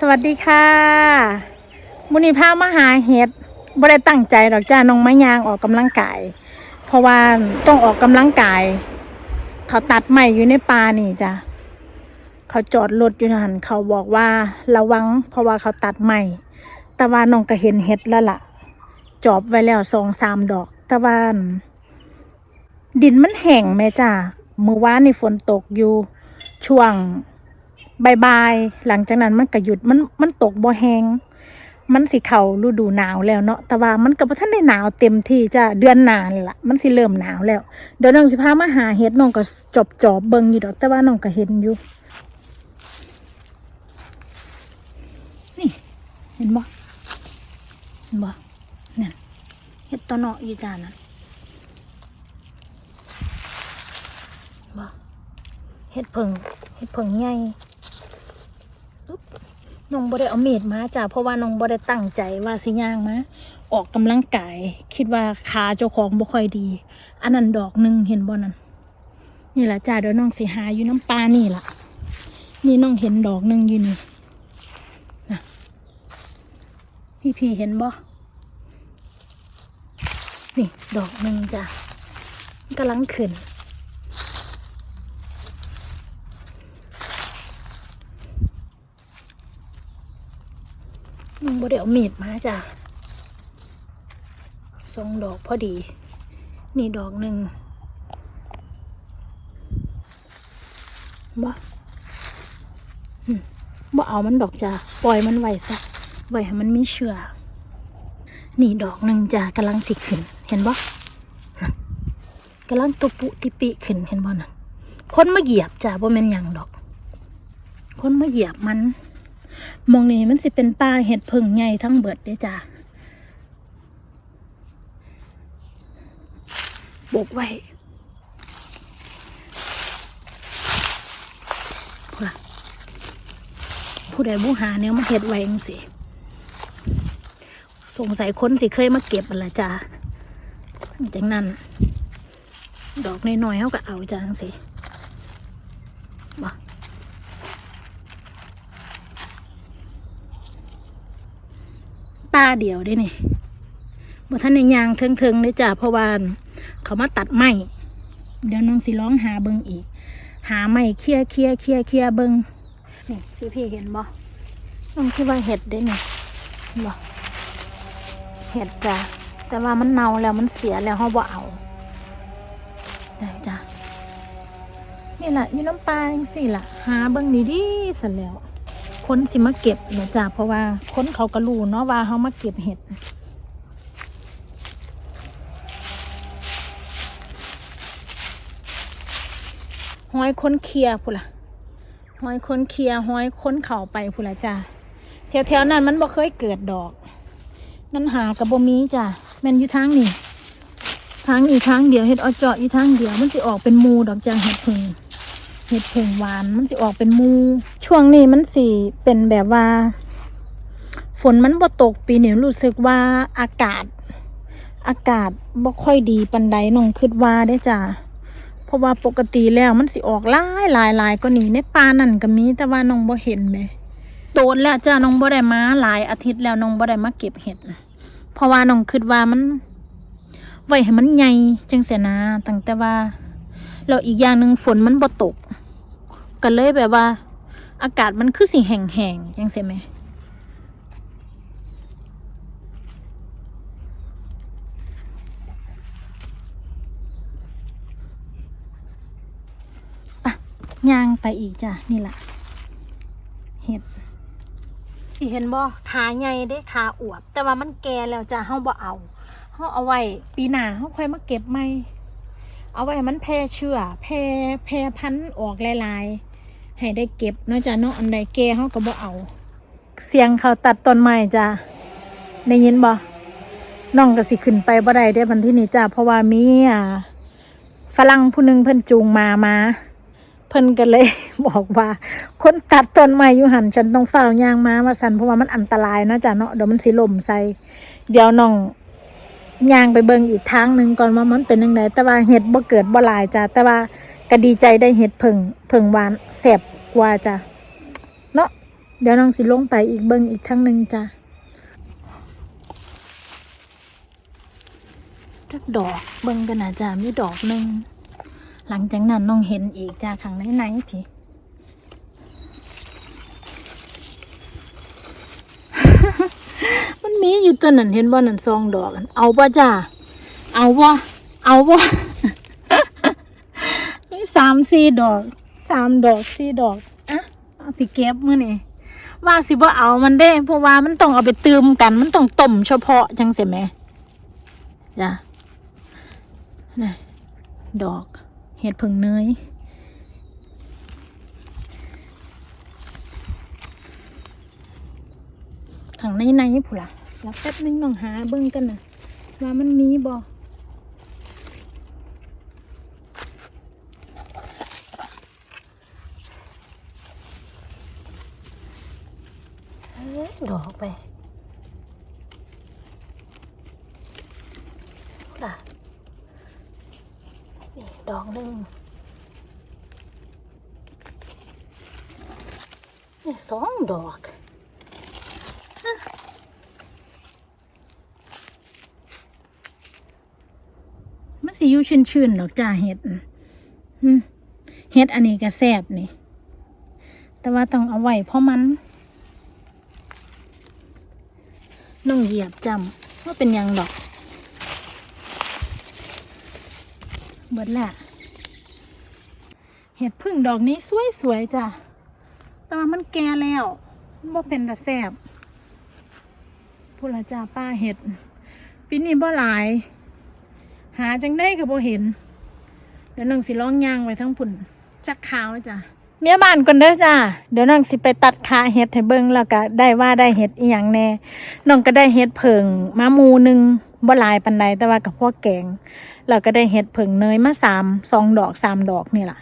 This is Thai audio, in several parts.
สวัสดีค่ะมุนีพามาหาเห็ดบ่ได้ตั้งใจหรอกจ้าน้องมะยางออกกำลังกาย เพราะว่าต้องออกกำลังกาย เขาตัดใหม่อยู่ในป่านี่จ้ะเขาจอดรถอยู่นั่นเขาบอกว่าระวัง เพราะว่าเขาตัดใหม่ แต่ว่าน้องก็เห็นเห็ดแล้วล่ะ จอบไว้แล้วสองสามดอก แต่ว่าดินมันแห้งแม่จ้ามือว่านนี่ฝนตกอยู่ช่วง บายบายหลังจากนั้นมันก็หยุดมันมันตกบ่แหงมันสิเข้าฤดูหนาวแล้วเนาะ แต่ว่ามันก็บ่ทันได้หนาวเต็มที่จะเดือนหนานละมันสิเริ่มหนาวแล้ว เดี๋ยวน้องสิพามาหาเห็ดน้องก็จอบจอบเบิ่งอยู่ดอก แต่ว่าน้องก็เห็นอยู่ นี่ เห็นบ่ เห็นบ่นั่นเห็ดตอเนาะอยู่จานั่นบ่ เห็ดเพิ่งเห็ดเพิ่งใหญ่ น้องบ่ได้เอาเมดมาจ้ะเพราะว่าน้องบ่ได้ตั้งใจว่าสิย่างมาออกกำลังกาย คิดว่าขาเจ้าของบ่ค่อยดี อันนั้นดอกหนึ่งเห็นบ่นั่นนี่แหละจ้ะเดี๋ยวน้องสิหาอยู่น้ำปลานี่ล่ะ นี่น้องเห็นดอกหนึ่งอยู่นี่นะพี่พี่เห็นบ่นี่ดอกหนึ่งจ้ะกำลังขึ้น บ่ได้เอามีดมาจ้ะสองดอกพอดี นี่ดอกหนึ่งบ่บ่เอามันดอกจ้ะปล่อยมันไว้ซะไว้ให้มันมีเชื้อนี่ดอกหนึ่งจ้ะกำลังสิขึ้น เห็นบ่กำลังตุปุติปิขึ้นเห็นบ่น่ะคนมาเหยียบจ้ะบ่แม่นหยังดอก คนมาเหยียบมัน มองนี้มันสิเป็นป่าเห็ดผึ่งใหญ่ทั้งเบิดเด้จ้าบกไว้พูดละผู้ใดผู้หาเนี่ยมาเห็ดไว้จังสิสงสัยคนสิเคยมาเก็บมันละจ้าหลังจากนั้น ดอกน้อยๆเขาก็เอาจ้าจังสิบ่ ป้าเดียวได้นี่บ่ท่านในยางเทิงๆเลยจ้ะเพราะว่าเขามาตัดไม้เดี๋ยวน้องสิร้องหาเบิงอีก หาไม้เคลียเคลียเคลียเคลียเบิงนี่พี่พี่เห็นบ่น้องคิดว่าเห็ดได้นี่บ่เห็ดจ้ะแต่ว่ามันเน่าแล้วมันเสียแล้วเขาบ่เอาได้จ้ะนี่แหละอยู่น้ำปลาจังสิล่ะ หาเบิงดีดีสันแล้ว คนสิมาเก็บนะจ้ะเพราะว่าคนเขาก็รู้เนาะว่าเขามาเก็บเห็ดห้อยคนเคลียร์พูนล่ะห้อยคนเคลียห้อยคนเข่าไปพูนละจ้ะแถวๆนั้นมันบ่เคยเกิดดอก มันหากับบ่มีจ้ะแม่นอยู่ทางนี่ทางอีกทางเดียวเห็ดเอเจาะอีกทางเดียวมันสิออกเป็นมูดอกจังเห็ดพึ่ง เห็ดเผงหวานมันสิออกเป็นมู ช่วงนี้มันสิเป็นแบบว่า ฝนมันบ่ตกปีนี้รู้สึกว่าอากาศ อากาศบ่ค่อยดีปันใดน้องคิดว่าได้จ้ะเพราะว่าปกติแล้วมันสิออกหลายหลายหลายก็หนีในป่านั่นก็มีแต่ว่าน้องบ่เห็นแหมโตนแล้วจ้ะน้องบ่ได้มาหลายอาทิตย์แล้วน้องบ่ได้มาเก็บเห็ดนะเพราะว่าน้องคิดว่ามันไว้ให้มันใหญ่จังเสียนะตั้งแต่ว่า แล้วอีกอย่างหนึ่งฝนมันบ่ตกก็เลยแบบว่า อากาศมันคือสิแห้งๆจังเสียไหมปะย่างไปอีกจ้ะ นี่แหละเห็ดเห็นบ่ขาใหญ่เด้ขาอวบ แต่ว่ามันแก่แล้วจ้ะเฮาบ่เอาเฮาเอาไว้ ปีหน้าเฮาค่อยมาเก็บใหม่ เอาไว้มันแพร่เชื้อแพร่แพร่พันธุ์ออกหลายๆ ให้ได้เก็บเนาะจ้ะเนาะอันใดแก่เขาก็บ่เอา เสียงเขาตัดต้นไม้จ้ะได้ยินบ่น้องก็สิขึ้นไปบ่ได้ได้บันที่นี้จ้ะเพราะว่ามีอ่าฝรั่งผู้หนึงเพิ่นจูงมามาเพิ่นก็เลยบอกว่า คนตัดต้นไม้อยู่หันฉันต้องเฝ้ายางมาว่าสันเพราะว่ามันอันตรายนะจ้ะเนาะเดี๋ยวมันสิล่มใส่เดี๋ยวน้อง ย่างไปเบิ่งอีกทางหนึ่งก่อนว่ามันเป็นยังไงแต่ว่าเห็ดบ่เกิดบ่ลายจ้ะแต่ว่าก็ดีใจได้เห็ดผึ่งผึ่งหวานแซ่บกว่าจ้ะเนาะเดี๋ยวน้องสิลงไปอีกเบิ่งอีกทั้งหนึ่งจ้ะจักดอกเบิ่งกันนะจ้ะมีดอกหนึ่งหลังจากนั้นน้องเห็นอีกจ้ะข้างในไหนพี่ มีอยู่ตัวนั้นเห็นบ่นั่นซองดอกเอาบ่จ้าเอาบ่เอาบ่มีสามสี่ดอกสามดอกสี่ดอกอะสิเก็บมื้อนี่ว่าสิบ่เอามันเด้ เพราะว่ามันต้องเอาไปตืมกัน มันต้องต้มเฉพาะจังเสียแหมจ้ะนี่ดอกเห็ดผึ่งเนยข้างในในผู้ล่ะ แล้วแป๊บนึงลองหาเบิ่งกันนะว่ามันมีบ่เอ้ยดอกไปล่ะนี่ดอกหนึ่งนี่สองดอก สิอยู่ชื้นๆดอกจ้าเห็ดเห็ดอันนี้ก็แซ่บนี่ แต่ว่าต้องเอาไว้เพราะมันน้องเหยียบจำว่าเป็นยังดอกเบิดแหละเห็ดพึ่งดอกนี้สวยๆจ้ะ แต่ว่ามันแก่แล้วมันบ่เป็นตาแซบพูดลจ้าป้าเห็ดปีนี้บ่หลาย หาจังได้ก็บ่เห็น เดี๋ยวนังสิร้องยางไว้ทั้งพุ่นจักขาวจ้ะเมียบ้านก่อนเด้อจ้าเดี๋ยวนังสิไปตัดขาเห็ดให้เบิ่งแล้วก็ได้ว่าได้เห็ดอีหยังแน่น้องก็ได้เห็ดเผิงมาหมูหนึ่งบ่หลายปานใดแต่ว่ากับพวกแกงแล้วก็ได้เห็ดเผิงเนยมาสามสองดอกสามดอกนี่ล่ะ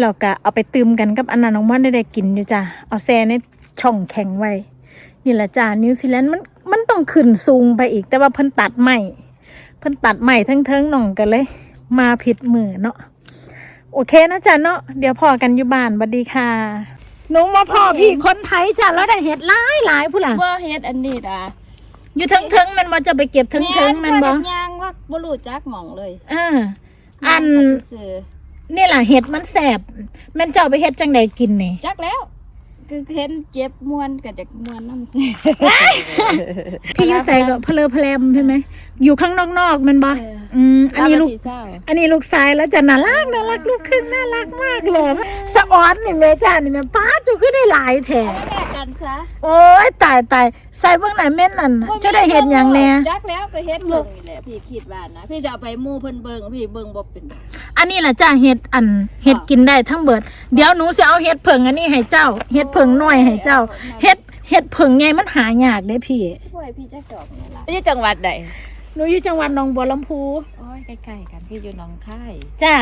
แล้วก็เอาไปตืมกันกับอันนั้นน้องม่อนได้ได้กินอยู่จ้ะเอาแซ่ในช่องแข็งไว้นี่แหละจ้านิวซีแลนด์มันมันต้องขึ้นสูงไปอีกแต่ว่าเพิ่นตัดใหม่ เพิ่นตัดใหม่ทั้งเทิงๆหน่องกันเลย มาผิดมือเนาะโอเคนะจ๊ะเนาะเดี๋ยวพอกันอยู่บ้านบัดดีค่ะหนูมาพ่อพี่คนไทยจ้ะแล้วได้เห็ดหลายหลายผู้หล่ะบ่เฮ็ดอันนี้ด่ะอยู่เทิงเทิงๆมันบ่จะไปเก็บเทิงเทิงๆมันบ่แย่างว่าบ่รู้จักหม่องเลยเอออันซื่อนี่ล่ะเห็ดมันแสบแม่นเจ้าไปเฮ็ดจังใดกินนี่จักแล้ว คือเห็นเจ็บมวนก็จักมวนนำพี่อยู่ใส่ก็เพลอเพลมใช่ไหม อยู่ข้างนอกๆแมันบ่เอออืมอันนี้ลูก เศร้าอันนี้ลูกชายแล้วจะน่ารักน่ารักลูกครึ่งน่ารักมากเลยสะออนนี่แม่จ้านี่แม่ป้าจูก็ได้หลายแถเอาแลกกันซะโอ้ยตายตายใส่เบื้องไหนเม่นนั่นน่ะเจะได้เห็นอย่างแน่จักแล้วก็เฮ็ดเบิ่งนี่แหละพี่คิดว่านะพี่จะเอาไปหมู่เพิ่นเบิ่งพี่เบิ่งบ่เป็นอันนี้แหละจ้าเห็ดอันเห็ดกินได้ทั้งเบิด เดี๋ยวหนูจะเอาเห็ดเผิงอันนี้ให้เจ้าเห็ดเผิงน้อยให้เจ้าเห็ดเห็ดเผิงไงมันหายากเด้พี่ช่วยพี่จักดอกนี่ล่ะอยู่จังหวัดใดหนูอยู่จังหวัดหนองบัวลำพูโอ้ยใกล้ๆกันพี่อยู่หนองคายจ้า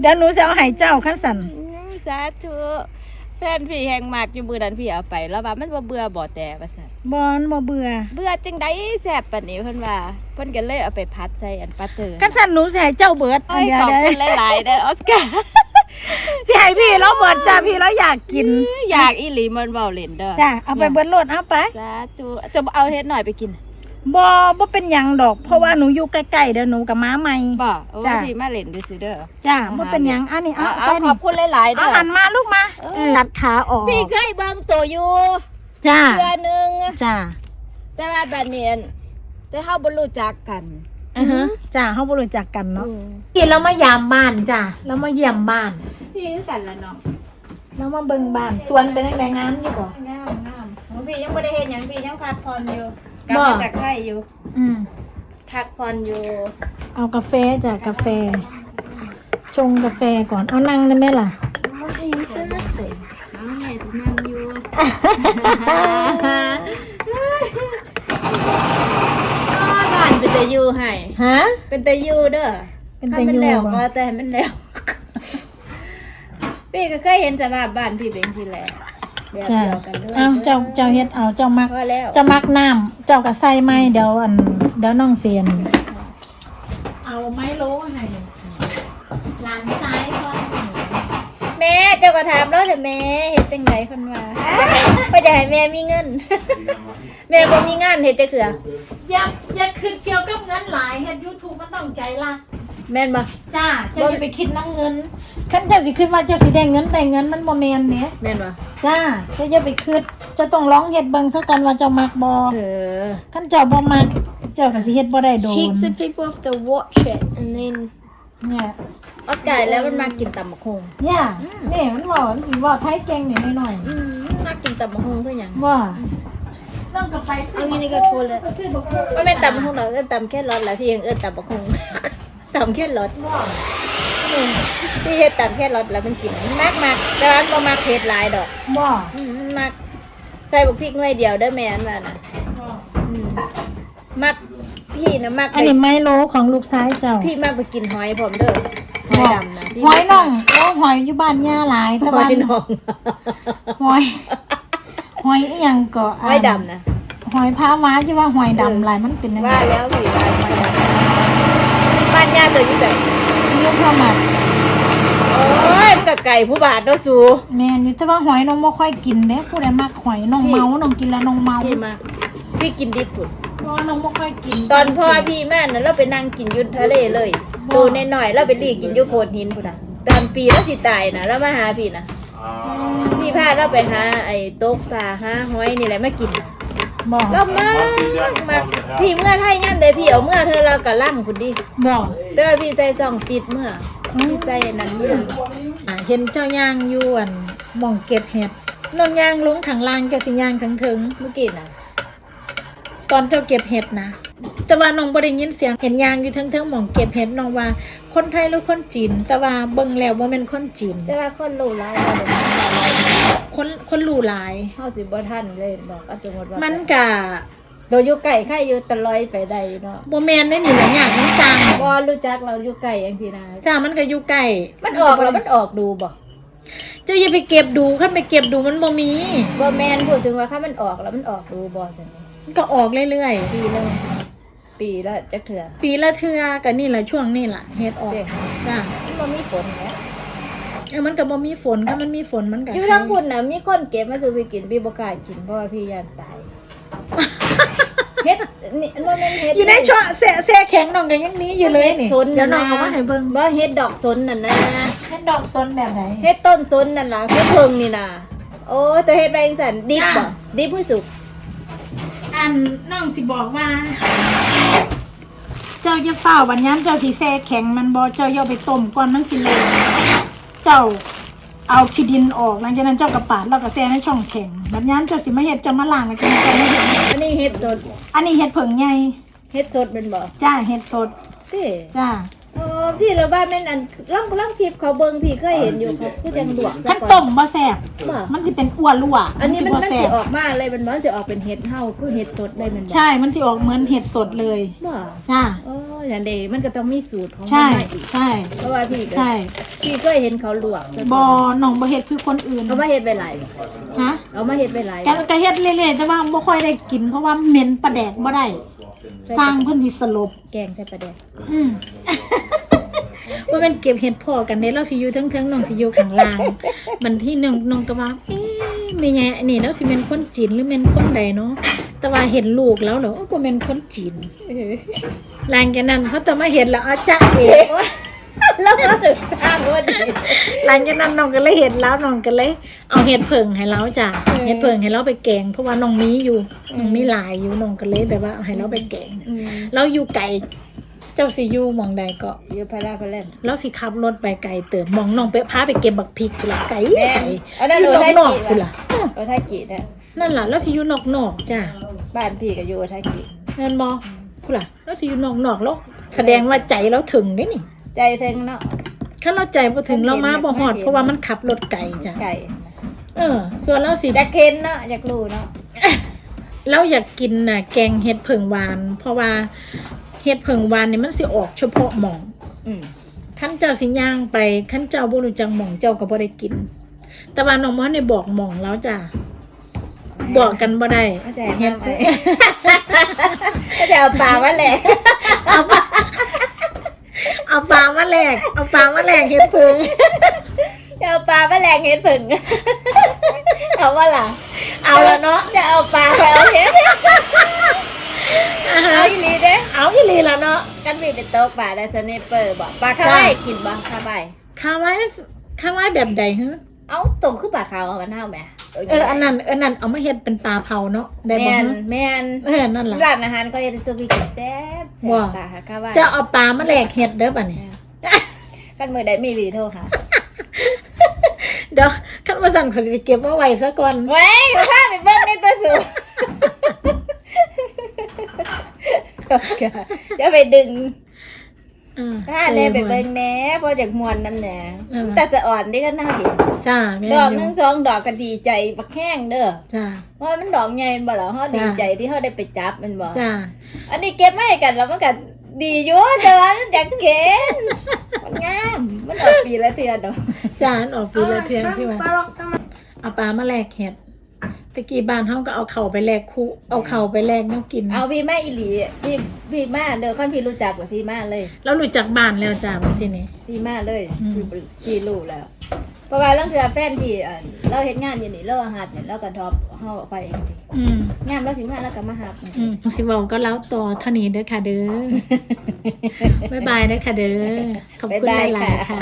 เดี๋ยวหนูจะเอาให้เจ้าขั้นสันอืมสาธุแฟนพี่แห่งมากอยู่มื้อนั้นพี่เอาไป แล้วว่ามันบ่เบื่อบ่แต่ว่าซั่นบอนบ่เบื่อ เบื่อจังไดแซ่บปานนี้เพิ่นว่าเพิ่นก็เลยเอาไปพัดใส่อันปลาเตอร์ขั้นสันหนูจะให้เจ้าเบิดโอ้ยเดี๋ยขวอบเดี๋ยวคุณหลายๆเด้อออสการ์ สิให้พี่แล้วเบิดจ้าพี่แล้วอยากกิน อยากอีหลีมันเว้าเล่นเด้อจ้าเอาไปเบิดโลดเอาไปสาธุจะเอาเฮ็ดหน่อยไปกินบ่บ่เป็นหยังดอก เพราะว่าหนูอยู่ใกล้ๆเดี๋ยวหนูกับม้าใหม่บ่โอ้จ้ะพี่มาเล่นดูสิเด้อจ้าบ่เป็นหยังอันนี้เอาเอาใส่ขนี่อบคุณหลายๆเด้เอาอหันมาลูกมาเออตัดขาออก พี่เคยเบิ่งตัวอยู่จ้าเทื่อหนึงจ้าแต่ว่าบัดนี้อันแต่เฮาบ่รู้จักกัน อือฮะจ้าเฮาบ่รู้จักกันเนาะอืมกินแล้วมายามบ้านจ้าแล้วมาเยี่ยมบ้านพี่คือกันละเนาะแล้วมาเบิ่งบ้านสวนเป็นจังไดงามอยู่บ่งามงามของพี่ยังไม่ได้เห็นอย่างพี่ยังพักผ่อนอยู่กบ่ลับมาจากไทยอยู่อืมพักผ่อนอยู่ เอากาแฟจ้ากาแฟ ชงกาแฟก่อนเอานั่งได้ไหมล่ะโอ้ยซื้อสิน้องแม่จะนั่งอยู่อ้าวบ้าน เป็นแต่อยู่ให้ ฮะ เป็นแต่อยู่เด้อเป็นแต่ถ้ามัอยู่แล้วบ่ ก็แต่ให้มันแล้ว พี่ก็เคยเห็นสภาพบ้านพี่เป็นที่แหละแบบจ้าเดียวกันเลยเอาเจ้าเจ้าเฮ็ดเอาเจ้ามักพอแล้ว เจ้ามักน้ำเจ้าก็ใส่ไม้เดี๋ยวอันเดี๋ยวน้องเสียน เอาไม้โลให้หลานซ้ายก่อนแม่เจ้าก็ถามแล้วเถอะแม่เห็น จังไดเพิ่นว่าเพิ่นจะให้แม่มีเงิน แม่บ่มีงานเฮ็ดจักเทื่ออย่าอย่าคิดเกี่ยวกับเงินหลายเฮ็ด YouTube มันต้องใจรัก แม่นบ่จ้าเจ้าอย่าไปคิดน้ำเงินคันเจ้าสิคิดว่าเจ้าสิได้เงินได้เงินมันบ่แม่นเนี่ยแม่นบ่จ้าเจ้าอย่าไปคิดเจ้าต้องลองเฮ็ดเบิ่งซะก่อนว่าเจ้ามักบ่เออคันเจ้าบ่มักเจ้าก็สิเฮ็ดบ่ได้โดน Heaps of people have to watch it and then เนี่ย ออสการ์แล้วมันมากินตำบักหุ่งเนี่ยนี่มันเว้ามันสิเว้าไทยเก่งนี่หน่อยอืมมันมากินตำบักหุ่งคือหยังๆว่าน้องก็ไปซื้อ I'm gonna go toilet ซื้อบักหุ่งมันเป็นตำบักหุ่งเราเอิ้นตำแค่รสแล้วที่ยังเอิ้นตำบักหุ่งตำแค่รสว่าอืมที่เฮ็ดตำแค่รสแล้วมันกินมากมากๆแต่ว่ามันบ่มักเผ็ดหลายดอกว่าอืมมันมักใส่บักพริกหน่วยเดียวเด้อแม่นว่าน่ะอืมมัก พี่นะมักอันนี้ไมโลของลูกชายเจ้าพี่มักไปกินหอยผมเด้อหอยดำนะพี่หอยน้องโอ้หอยอยู่บ้านย่าหลายหแต่อว่ายน้องหอย หอยอีหยังก็หอยดำนะ หอยพาว้าที่ว่าหอยดำหลายมันเป็นยังไงว่าแล้วพี่ว่าหอยดำบ้านย่าตัวอยู่ไหนเรื่องเข้ามาโอ้ยมันก็ไก่ผู้บาทเนาะสู แม่นอยู่แต่ว่าหอยน้องบ่ค่อยกินเด้ผู้ใดมักหอยน้องเมาน้องกินแล้วน้องเมาพี่มาพี่กินดิบพุ่น เพราะว่าน้องบ่ค่อยกินตอนพ่อพี่แม่น่ะเราไปนั่งกินอยุทะเลเลยตัวน้อยๆเราไปรีกินอยุโขดหินพุ่นน่ะตอนปีแล้วสิตายน่ะแล้วมาหาพี่น่ะพี่พาเราไปหาไอ้โต๊กปลาหาหอยนี่แหละมากินบ่เรามากมากพี่เมื่อไทยยันเลยพี่เอาเมื่อเธอเรากะล่ำคุณดิบ่แต่ว่าพี่ใส่ซองปิดเมื่อพี่ใส่อันนั้นเมื่ออ่าเห็นเจ้าย่างอยู่อันหม่องเก็บเห็ดน้องย่างลงข้างล่างเจ้าสิย่างถึงถึงเมื่อกี้น่ะ ตอนเจ้าเก็บเห็ดนะ แต่ว่าน้องบ่ได้ยินเสียงเห็นย่างอยู่ถึงถึงหม่องเก็บเห็ดน้องว่า คนไทยหรือคนจีน แต่ว่าเบิ่งแล้วบ่แม่นคนจีน แต่ว่าคนรู้แล้วว่าเดี๋ยวมันมาอะไรคนคนรู้หลาย เฮาสิบ่ทันเลยบอกอาจจะหมดว่ามัมันกะโดยอยู่ไก่ไข่อยู่ตะลอยไปได้เนาะบ่แม่นได้นี่แหละยากมันจังบ่รู้จักเราอยู่ไก่จังซี่นะจ้ามันก็อยู่ใกล้มันออกแล้วมันออกดูบ่เจ้าอย่าไปเก็บดูคันไปเก็บดูมันบ่มี บ่แม่นพูดถึงว่าถ้ามันออกแล้วมันออกดูบ่ซั่นมัน ก็ออกเรื่อยปีหนึงปีละจักเทื่อๆ ปีละเทื่อก็นี่แหละช่วงนี้ล่ะเฮ็ดออกเด้จ้ามันบ่มีฝนแล้วเออมันก็บ่มีฝนถ้ามันมีฝนมันก็อยู่ทางพุ่นน่ะมีคนเก็บมาสู่พี่กินพี่บ่กล้ากินเพราะว่าพี่ย่านตายเฮ็ดนี่มันบ่แม่นเฮ็ด อยู่ในช่องแซ่แซ่แข็งน้องก็ยังมีอยู่เลยนี่ซนเดี๋ยวน้องเอามาให้เบิ่งบ่เฮ็ดดอกสนน่ะนะเฮ็ดดอกซนแบบไหน เฮ็ดต้นสนนั่นล่ะเฮ็ดเพิงนี่น่ะโอ้ยแต่เฮ็ดไปจังซั่นดิบบ่อะ ดิบผู้สุก อันน้องสิบอกว่า เจ้าจะเฝ้าบัดยามเจ้าสิแซ่แข็งมันบ่เจ้าอย่าเอาไปต้มก่อนมันสิเละเจ้าเอาขี้ดินออกหลังจากนั้นเจ้าก็ปาดแล้วก็แซ่ในช่องแข็งบัดยามเจ้าสิมาเฮ็ดเจ้ามาล้างแล้วก็เจ้ามาเฮ็ดอันนี้เฮ็ดสดอันนี้เฮ็ดเผิงใหญ่เฮ็ดสดเป็นบ่จ้าเฮ็ดสดเด้จ้า โอ้พี่ละบ้านแม่นอันล่องล่องคลิปเขาเบิ่งพี่เคยเห็นอยู่เขาคือจังดวกคันต้มบ่แซ่บบ่มันสิเป็นอ้วนรั่วอันนี้มันสิมันบ่สิแซ่บออกมาเลยมันมันสิออกเป็นเห็ดเฮาคือเห็ดสดเลยแมันบ่ใช่ มันสิออกเหมือนเห็ดสดเลยบ่จ้าโอ้ยอันเดมันก็ต้องมีสูตรของมันใช่มาอีกใช่เพราะว่าพี่ก็ใช่พี่เคยเห็นเขาลวกบ่น้องบ่เฮ็ดคือคนอื่นเอามาเฮ็ดไปหลายบ่ฮะเอามาเฮ็ดไปหลายแกก็เฮ็ดเรื่อยๆแต่ว่าบ่ค่อยได้กิน เพราะว่าเหม็นปลาแดกบ่ได้สร้างเพิ่นสิสลบแกงใส่ปลาแดกอืม ว่าเป็นเก็บเห็ดพอกันเด้เราสิอยู่เทั้งๆน้องสิอยู่ข้างล่างบันที่หนึ่งน้องก็ว่าเอ๊ะแม่ใหญ่อันนี้แล้วสิเป็นคนจีนหรือเป็นคนใดเนาะแต่ว่าเห็นลูกแล้วเหรอโอ้บ่แม่นคนจีนหลังจากนั้นเขาต้องมาเห็นแล้วอาจ้าเอ๋แล้วก็ถึงทางว่าดีหลังจากนั้นน้องก็เลยเห็นแล้วน้องก็เลย เอาเห็ดเผิงให้เราจ้ะเออเห็ดเผิงให้เราไปแกง เพราะว่าน้องมีอยู่น้องมีหลายอยู่น้องก็เลยแบบว่าเอาให้เราไปแกงอืมเราอยู่ไกล เจ้าสิอยู่หมองใดก็อยู่พาราพาแลนเราสิขับรถไปไกลเติมมองน้องไปพาไปเก็บบักพริกพุ่นละไกลแม่ไกลอันนั้นอยู่โอไทยนอกกิๆพุ่นละเออโอไทยกิเนี่ยนั่นล่ะเราสิอยู่นอกนอกๆจ้ะบ้านพี่ก็อยู่โอไทยกิแม่นบ่พุ่นล่ะเราสิอยู่นอกนอกๆแล้วแสดงว่าใจเราถึงเด้นี่ใจถึงเนาะ ถ้าเราใจบ่ถึงเรามาบ่ฮอดเห็นเพราะว่ามันขับรถไกลจ้ะไก่เออ ส่วนเราสิ อยากเห็นเนาะอยากรู้เนาะ เราอยากกินน่ะแกงเห็ดเผิงหวาน เพราะว่า เห็ดเผิงหวานนี่มันสิออกเฉพาะหม่องอืมขั้นเจ้าสิย่างไปขั้นเจ้าบ่รู้จักหม่องเจ้าก็บ่ได้กิน แต่ว่าน้องบ่ได้บอกหม่องแล้วจ้ะบอกกันบ่ได้เข้าใจไหมเข้าใจเอาปลามาแหละเอาปลาเอาปลามาแลกเอาปลามาแลกเห็ดเผิงเอาปลามาแหลกเห็ดผึ่งเอาว่าล่ะเอาละเนาะจะเอาปลาไปเอาเห็ด อ่าฮะเอาอีหลีเด้เอาอีหลีละเนาะกันมีเป็นโต๊ะปลาได้สเนปเปอร์บ่ปลาคาไว้กินบ่คาไว้ข้าวไว้ข้าวไว้แบบใดฮะเอาตุ่มคือปลาขาวเอามันเท่าแหม่เอออันนั้นเออนั่นเอามาเฮ็ดเป็นปลาเผาเนาะได้แมบ่นฮะแมนเออนั่นล่ะร้านอาหารก็จะซุปพี่กินแซ่บแซ่บว้าปลาคาไว้จะเอาปลามาแลกเฮ็ดเด้อบัดนี้กันมือได้มีวีโทรค่ะเดี๋ยวคันว่าสั่นเขาสิไปเก็บมาไว้ซะก่อนไว้ก็พาไปเบิ้งในตัวสูง จะไปดึงอืมถ้าแน่ไปเบิ้งแหน่เพอจากมวนน้ำแหน่เออแต่จะอ่อนได้ก็น่าเห็นจ้าแม่นดอกยู่หนึงสองดอกก็ดีใจบักแห้งเด้อจ้าเพราะมันดอกใหญ่บ่เหรอเฮาจ้ะดีใจที่เฮาได้ไปจับมันบ่จ้าอันนี้เก็บมาให้กันแล้วมันก็ดีอยู่แต่ว่ามันอยากเก็บมันงาม มันออกปีละเทื่อดอกจ้าอันออกปีละเทื่อที่ว่าเอาปลามาแลกเฮ็ด ตะกี้บ้านเฮาก็เอาเข่าไปแลกคู่เอาเข่าไปแลกแน้ำกิน เอาพี่มาอีหลีพี่พี่มาเดี๋ยวค่อนพี่รู้จักเหรอพี่มาเลยแล้วรู้จักบ้านแล้วจ้าวันที่นี้พี่มาเลยอืม พี่พี่รู้แล้ว เพราะว่าเรื่องเรือแฟนพี่อะเราเฮ็ดงานอยู่นี่เราหัดเนี่ยเราก็ทอบเฮาไปเองสิอืมงามเราสิมาแล้วก็มาหับอืมสิเว้าก็แล้วต่อเท่านี้เด้อค่ะเด้อ บ๊ายบายเด้อค่ะเด้อ ขอบคุณหลายๆค่ะ